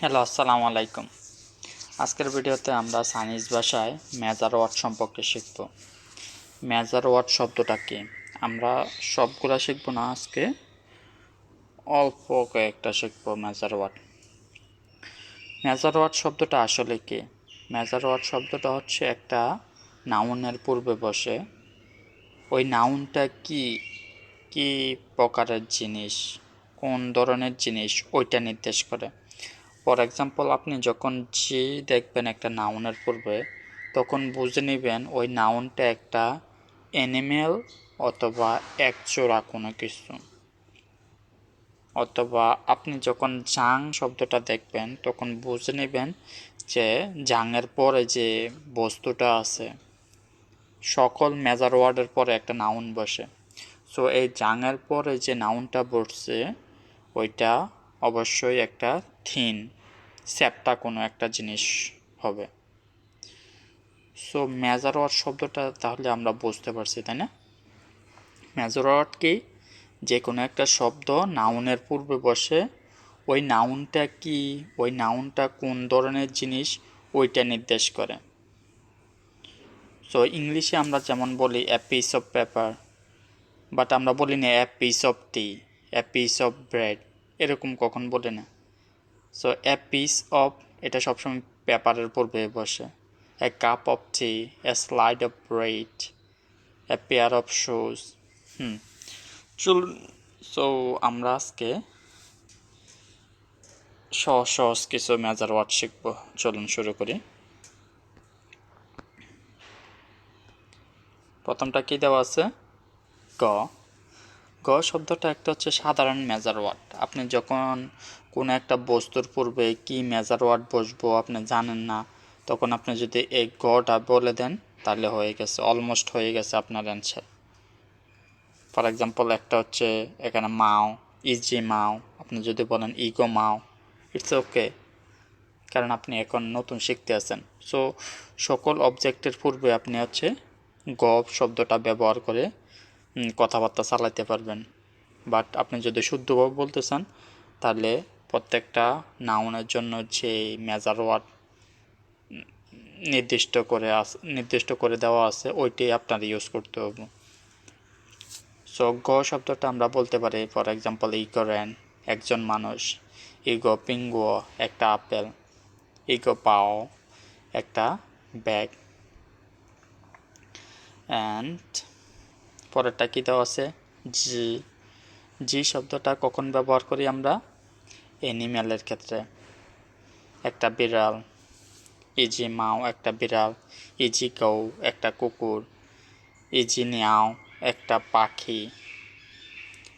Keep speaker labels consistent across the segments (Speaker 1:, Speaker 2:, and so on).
Speaker 1: Hello, আসসালামু আলাইকুম। আজকের ভিডিওতে আমরা চাইনিজ ভাষায় মেজার ওয়ার্ড সম্পর্কে শিখব। মেজার ওয়ার্ড শব্দটা কি? আমরা সবগুলা শিখব না আজকে, অল্প কয়েকটা শিখব মেজার ওয়ার্ড। মেজার ওয়ার্ড শব্দটা আসলে কি? মেজার ওয়ার্ড শব্দটা হচ্ছে একটা নাউনের পূর্বে বসে, ওই নাউনটা কি কি প্রকারের জিনিস, কোন ধরনের জিনিস, ওইটা নির্দেশ করে। ফর এক্সাম্পল আপনি যখন জি দেখবেন একটা নাউনের পূর্বে, তখন বুঝে নেবেন ওই নাউনটা একটা অ্যানিমেল অথবা একচোড়া কোনো কিছু। অথবা আপনি যখন জাং শব্দটা দেখবেন, তখন বুঝে নেবেন যে জাংয়ের পরে যে বস্তুটা আছে, সকল মেজার ওয়ার্ডের পরে একটা নাউন বসে। সো এই জাংয়ের পরে যে নাউনটা বসছে, ওইটা অবশ্যই একটা থিন স্যাপটা কোনো একটা জিনিস হবে। সো মেজার ওয়ার্ড শব্দটা তাহলে আমরা বুঝতে পারছি, তাই না? মেজার ওয়ার্ড কি? যে কোনো একটা শব্দ নাউনের পূর্বে বসে, ওই নাউনটা কি? ওই নাউনটা কোন ধরনের জিনিস? ওইটা নির্দেশ করে। সো ইংলিশে আমরা যেমন বলি a piece of paper but আমরা বলি না a piece of tea a piece of bread এরকম কখন বলি না। সো এ পিস অফ এটা সবসময় পেপারের পূর্বে বসে। A cup of tea a slice of bread a pair of shoes hmm. চলুন সো আমরা আজকে সহজ সহজ কিছু মেজার ওয়ার্ড শিখব। চলুন শুরু করি। প্রথমটা কি দেওয়া আছে? গ গ শব্দটা একটা হচ্ছে সাধারণ মেজার ওয়ার্ড আপনি যখন কোনো একটা বস্তুর পূর্বে কি মেজার ওয়ার্ড বসবো আপনি জানেন না, তখন আপনি যদি এই গটা বলে দেন, তাহলে হয়ে গেছে অলমোস্ট হয়ে গেছে আপনার অ্যান্সার ফর এক্সাম্পল একটা হচ্ছে এখানে মাও ইজি মাও, আপনি যদি বলেন ইগো মাও ইটস ওকে কারণ আপনি এখন নতুন শিখতে আছেন। সো সকল অবজেক্টের পূর্বে আপনি হচ্ছে গ শব্দটা ব্যবহার করে কথাবার্তা চালাইতে পারবেন। বাট আপনি যদি শুদ্ধভাবে বলতে চান, তাহলে প্রত্যেকটা নাউনের জন্য যে মেজার ওয়ার্ড নির্দিষ্ট করে আস, নির্দিষ্ট করে দেওয়া আছে, ওইটাই আপনার ইউজ করতে হবে। সো গ শব্দটা আমরা বলতে পারি ফর এক্সাম্পল ইগোরেন একজন মানুষ। ইগো পিঙ্গো একটা আপেল। ইগো পাও, একটা ব্যাগ। অ্যান্ড পরেরটা কী দেওয়া আছে? জি। জি শব্দটা কখন ব্যবহার করি আমরা? অ্যানিম্যালের ক্ষেত্রে। একটা বিড়াল, ইজি মাও একটা বিড়াল, ইজি গৌ একটা কুকুর, ইজি নিয়াও একটা পাখি।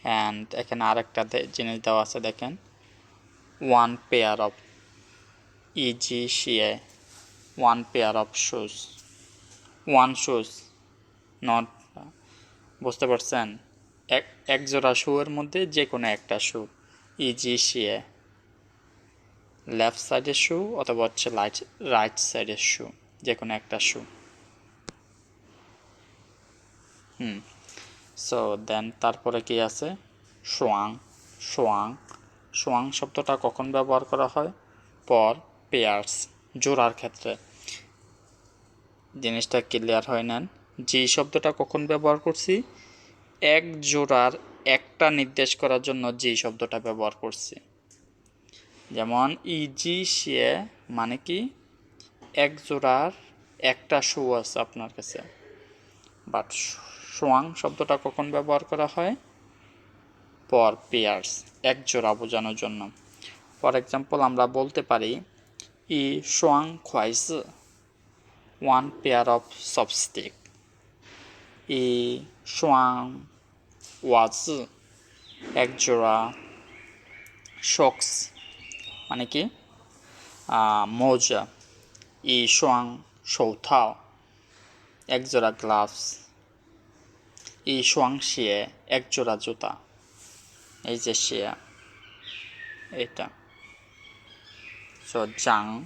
Speaker 1: অ্যান্ড এখানে আরেকটা জিনিস দেওয়া আছে দেখেন। ওয়ান পেয়ার অফ ইজি শিয়ে one pair of shoes one shoes not বুঝতে পারছেন? এক এক জোড়া শুয়ের মধ্যে যে কোনো একটা শু। ইজি শিয়ে লেফট সাইডের শু অথবা হচ্ছে লাইট রাইট সাইডের শু যে কোনো একটা শু। হুম। সো দেন তারপরে কি আছে? সোয়াং সোয়াং সোয়াং শব্দটা কখন ব্যবহার করা হয়? পর পেয়ার্স জোড়ার ক্ষেত্রে। জিনিসটা ক্লিয়ার হয় নেন। যে শব্দটা কখন ব্যবহার করছি? এক জোড়ার একটা নির্দেশ করার জন্য যে শব্দটা ব্যবহার করছি। যেমন, ইজি সে মানে কি? এক জোড়ার একটা শু আছে আপনার কাছে। বাট সোয়াং শব্দটা কখন ব্যবহার করা হয়? পর পেয়ার্স, এক জোড়া বোঝানোর জন্য। ফর এক্সাম্পল, আমরা বলতে পারি, ই সোয়াং খোয়াইস, ওয়ান পেয়ার অফ সবস্টিক ই সোয়াং ওয়াজ এক জোড়া শক্স মানে কি? মোজা। ই সোয়াং সৌথাও এক জোড়া গ্লাভস। ই সোয়াং শিয়ে এক জোড়া জুতা। এই যে শিয়া এটা। সো জাং।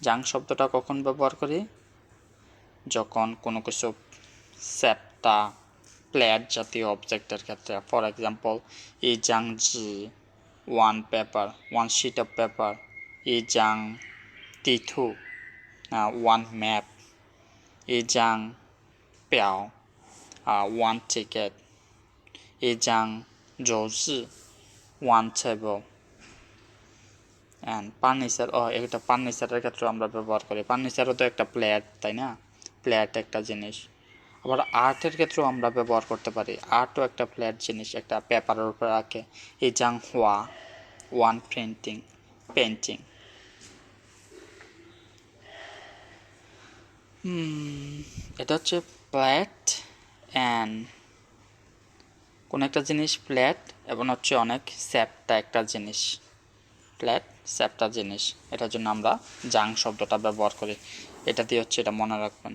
Speaker 1: জাং শব্দটা কখন ব্যবহার করি? যখন কোনো কিছু সেটটা প্লেয়ার জাতীয় অবজেক্টের ক্ষেত্রে। ফর এক্সাম্পল ই জাং জি one paper one sheet of paper ই জাং টিথু ওয়ান ম্যাপ ই জাং প্যাও ওয়ান টিকেট ই জাং জৌজি ওয়ান টেবল অ্যান্ড ফার্নিচার ও এটা ফার্নিচারের ক্ষেত্রে আমরা ব্যবহার করি। ফার্নিচারও তো একটা প্লেট তাই না? প্লেট একটা জিনিস। আবার আর্টের ক্ষেত্রেও আমরা ব্যবহার করতে পারি। আর্টও একটা ফ্ল্যাট জিনিস, একটা পেপারের উপর রাখে। এই জাং হওয়া ওয়ান প্রিন্টিং পেন্টিং এটা হচ্ছে ফ্ল্যাট অ্যান্ড কোন একটা জিনিস ফ্ল্যাট এবং হচ্ছে অনেক স্যাপটা একটা জিনিস। ফ্ল্যাট স্যাপটা জিনিস। এটার জন্য আমরা জাং শব্দটা ব্যবহার করি। এটা দিয়ে হচ্ছে এটা মনে রাখবেন।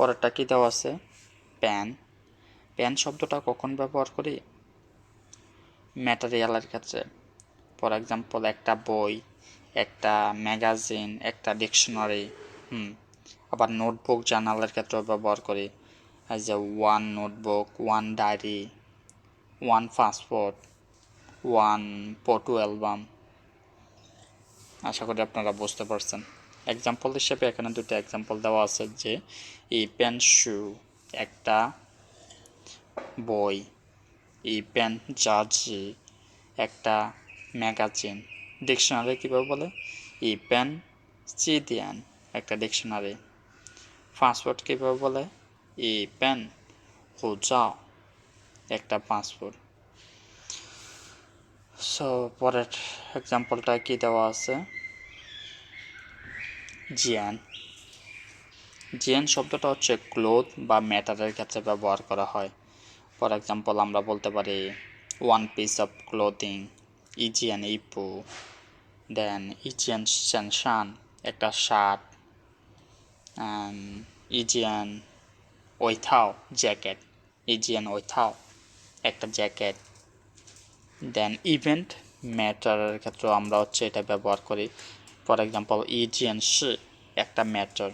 Speaker 1: পরেরটা কী দেওয়া আছে? প্যান। প্যান শব্দটা কখন ব্যবহার করি? ম্যাটেরিয়ালের ক্ষেত্রে। ফর এক্সাম্পল, একটা বই, একটা ম্যাগাজিন, একটা ডিকশনারি, হুম, আবার নোটবুক জার্নালের ক্ষেত্রেও ব্যবহার করি। A one notebook, one diary, one passport, one photo album. আশা করি আপনারা বুঝতে পারছেন। এক্সাম্পল হিসেবে এখানে দুটো এক্সাম্পল দেওয়া আছে যে এই পেন শু একটা বই এই পেন জাজি একটা ম্যাগাজিন ডিকশনারি কীভাবে বলে? ই পেন চিদিয়ান একটা ডিকশনারি পাসপোর্ট কীভাবে বলে? ই পেন হুজাও, একটা পাসপোর্ট সো পরের এক্সাম্পলটা কি দেওয়া আছে? জিয়ান। জিয়ান শব্দটা হচ্ছে ক্লোথ বা ম্যাটারের ক্ষেত্রে ব্যবহার করা হয়। ফর এক্সাম্পল আমরা বলতে পারি ওয়ান পিস অফ ক্লোথিং ইজিয়ান ইপু দেন ইজিয়ান সেনশান একটা শার্ট ইজিয়ান ওইথাও জ্যাকেট ইজিয়ান ওইথাও একটা জ্যাকেট দেন ইভেন্ট ম্যাটারের ক্ষেত্রেও আমরা হচ্ছে এটা ব্যবহার করি। ফর এক্সাম্পল ইজিয়ান সি একটা ম্যাটার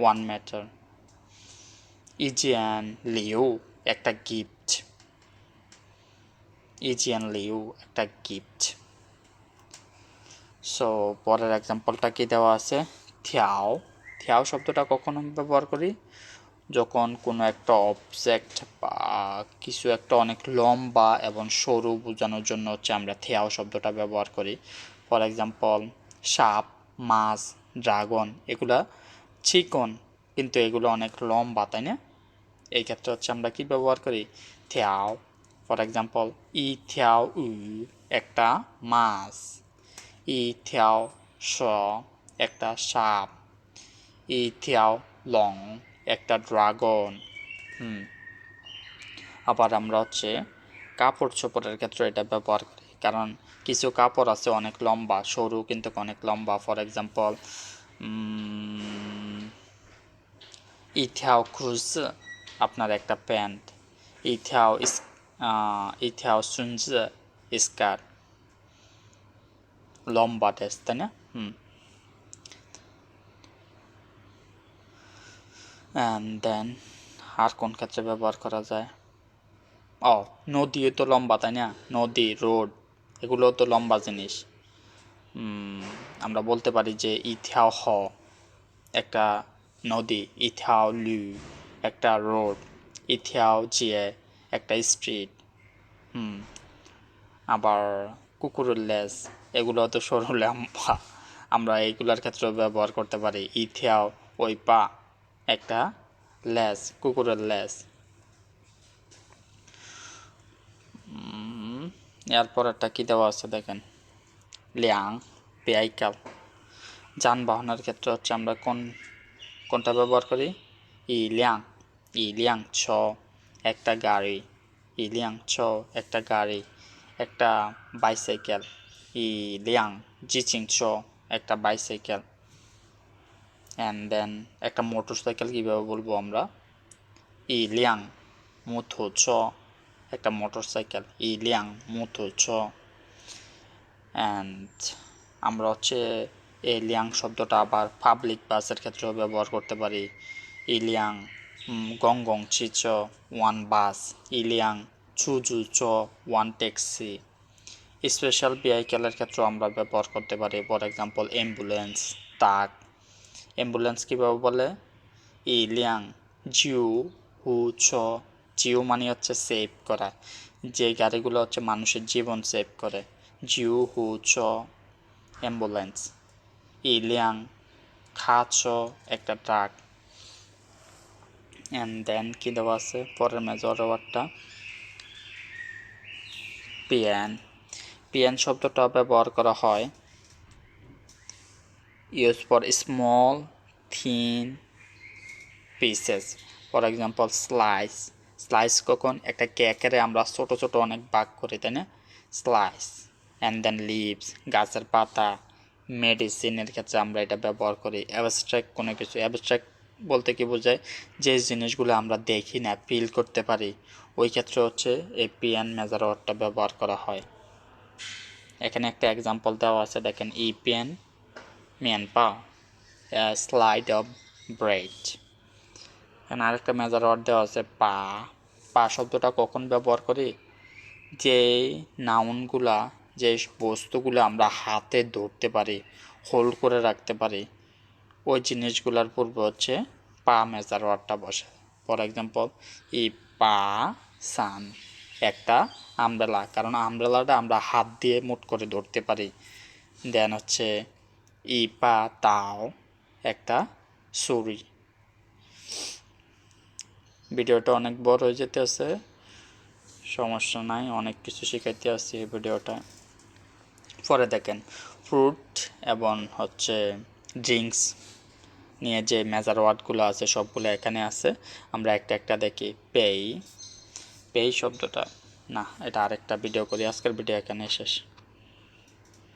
Speaker 1: ওয়ান ম্যাটার ইজিয়ান লিউ একটা গিফট ইজিয়ান লিউ একটা গিফট সো পরের এক্সাম্পলটা কি দেওয়া আছে? থিয়াও। থিয়াও শব্দটা কখন আমি ব্যবহার করি? যখন কোনো একটা অবজেক্ট বা কিছু একটা অনেক লম্বা এবং সরু বোঝানোর জন্য হচ্ছে আমরা থিয়াও শব্দটা ব্যবহার করি। ফর এক্সাম্পল সাপ, মাছ, ড্রাগন এগুলা চিকন, কিন্তু এগুলো অনেক লম্বা, তাই না? এই ক্ষেত্রে হচ্ছে আমরা কি ব্যবহার করি? থিয়াও। ফর এক্সাম্পল ই থিয়াও উ, একটা মাছ। ই থিয়াও স, একটা সাপ। ই থিয়াও লং, একটা ড্রাগন। হুম। আবার আমরা হচ্ছে কাপড় চোপড়ের ক্ষেত্রে এটা ব্যবহার করি, কারণ কিছু কাপড় আছে অনেক লম্বা, সরু কিন্তু অনেক লম্বা। ফর এক্সাম্পল ইথিয়াও ক্রুজ, আপনার একটা প্যান্ট। ইথিয়াও ইথিয়াও সুঞ্জ স্কার্ট লম্বা ড্রেস তাই না? হুম। দেন আর কোন ক্ষেত্রে ব্যবহার করা যায়? ও নদীও তো লম্বা, তাই না? নদী, রোড। এগুলো তো লম্বা জিনিস। আমরা বলতে পারি যে ইথিয়াও হ, একটা নদী ইথিয়াও লু, একটা রোড ইথিয়াও জিয়ে, একটা স্ট্রিট, হুম, আবার কুকুরের লেস এগুলো তো সরু লম্বা। আমরা এইগুলোর ক্ষেত্রেও ব্যবহার করতে পারি। ইথিয়াও ওই পা, একটা লেস কুকুরের লেস এরপর একটা কী দেওয়া আছে দেখেন? লিয়াং পেয়াইকাল যানবাহনের ক্ষেত্রে হচ্ছে আমরা কোন, কোনটা ব্যবহার করি? ই লিয়াং। ই লিয়াং ছ, একটা গাড়ি। ই লিয়াং ছ, একটা গাড়ি। একটা বাইসাইকেল। ই লিয়াং, জিচিং ছ, একটা বাইসাইকেল। অ্যান্ড দেন একটা মোটর সাইকেল কীভাবে বলব আমরা? ই লিয়াং, মুথু ছ একটা মোটর সাইকেল ই লিয়াং মুথু ছ অ্যান্ড আমরা হচ্ছে এই লিয়াং শব্দটা আবার পাবলিক বাসের ক্ষেত্রেও ব্যবহার করতে পারি। ইলিয়াং গং গং ছি, চ, ওয়ান বাস। ইলিয়াং চুজু চ, ওয়ান ট্যাক্সি। স্পেশাল ভেহিকেলের ক্ষেত্রেও আমরা ব্যবহার করতে পারি। For example, ambulance truck ambulance কীভাবে বলে? ইলিয়াং, জিউ, হু, ছ জিউ মানে হচ্ছে সেভ করা। যে গাড়িগুলো হচ্ছে মানুষের জীবন সেভ করে। জিউ হু চ অ্যাম্বুলেন্স ইলিয়াং খা ছ একটা ট্রাক অ্যান্ড দেন কী দেওয়া আছে? পরের মেজর ওয়ার্ডটা পিএন পিএন শব্দটা ব্যবহার করা হয়। Use for small thin pieces for example slice slice কখন একটা কেকেরে আমরা ছোট ছোট অনেক ভাগ করি, তাই না? স্লাইস অ্যান্ড দেন লিভস গাছের পাতা মেডিসিনের ক্ষেত্রে আমরা এটা ব্যবহার করি। অ্যাবস্ট্রাক্ট কোনো কিছু অ্যাবস্ট্রাক্ট বলতে কি বোঝায়? যে জিনিসগুলো আমরা দেখি না ফিল করতে পারি, ওই ক্ষেত্রে হচ্ছে এই পিএন মেজার ওয়ার্ডটা ব্যবহার করা হয়। এখানে একটা এক্সাম্পল দেওয়া আছে, দেখেন ই পেন মেন পাও স্লাইড অফ ব্রেড এখানে আরেকটা মেজার ওয়ার্ড দেওয়া আছে, পা। পা শব্দটা কখন ব্যবহার করি? যে নাউনগুলা, যে বস্তুগুলো আমরা হাতে ধরতে পারি, হোল্ড করে রাখতে পারি, ওই জিনিসগুলোর পূর্বে হচ্ছে পা মেজার ওয়ার্ডটা বসে। ফর এক্সাম্পল, ই পা সান একটা আমব্রেলা, কারণ আমব্রেলাটা আমরা হাত দিয়ে মুট করে ধরতে পারি। দেন হচ্ছে, ই পা তাও একটা ছুরি। ভিডিওটা অনেক বড় হয়ে যেতে আছে। সমস্যা নাই, অনেক কিছু শিখাইতে আসছি এই ভিডিওটা। পরে দেখেন ফ্রুট এবং হচ্ছে ড্রিঙ্কস নিয়ে যে মেজার ওয়ার্ডগুলো আছে, সবগুলো এখানে আছে। আমরা একটা একটা দেখি। পেই পেই শব্দটা। না, এটা আরেকটা ভিডিও করি। আজকের ভিডিও এখানে শেষ।